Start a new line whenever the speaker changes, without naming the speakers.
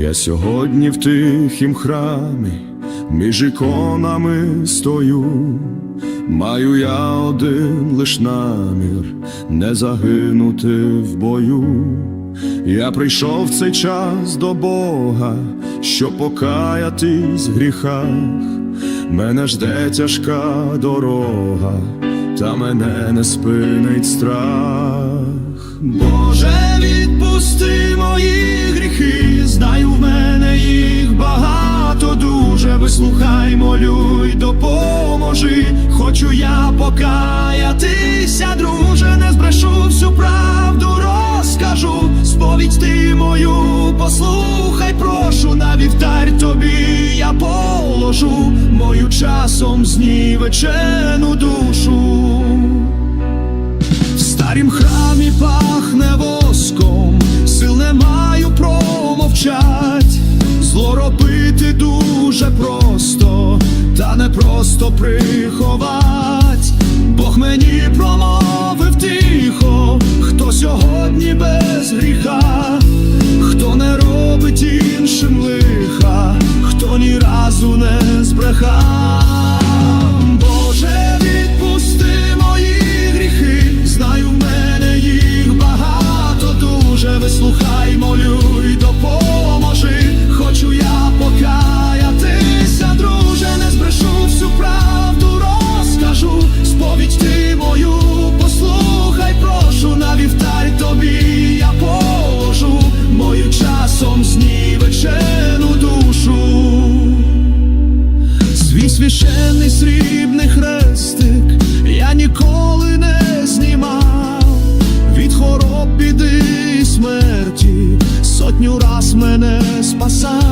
Я сьогодні в тихім храмі, між іконами стою, маю я один лиш намір не загинути в бою. Я прийшов в цей час до Бога, щоб покаятись в гріхах. Мене жде тяжка дорога, та мене не спинить страх. Боже, відпусти мої покаятися, друже, не збрешу всю правду розкажу. Сповідь ти мою, послухай, прошу, на вівтар тобі я положу мою часом знівечену душу. В старім храмі пахне воском, сил не маю промовчать. Зло робити дуже просто, та не просто приховать. Бог мені промовив тихо, хто сьогодні без гріха, passar.